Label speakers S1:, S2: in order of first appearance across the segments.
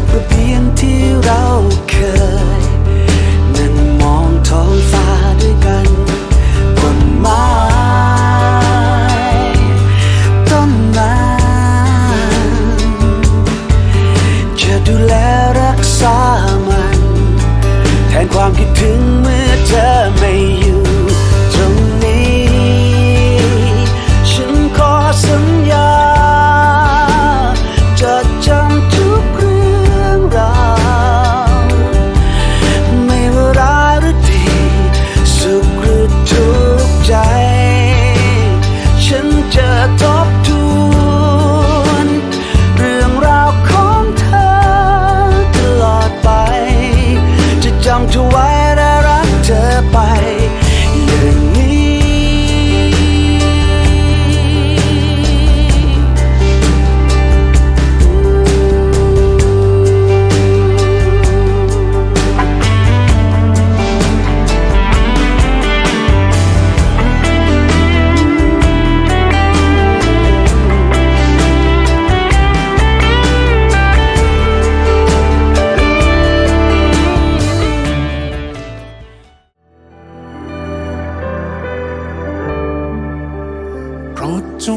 S1: ับระเบียงที่เราเคย นั่งมองท้องฟ้าด้วยกันต้นไม้ต้นไม้จะดูแลรักษามัน แทนความคิดถึงเมื่อเธอไม่อยู่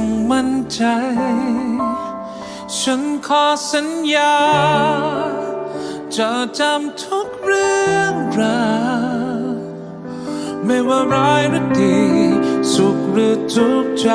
S1: งมั่น
S2: ใจ ฉันขอสัญญา จะจำทุกเรื่องราวไม่ว่าร้ายหรือดี สุขหรือทุกข์ใจ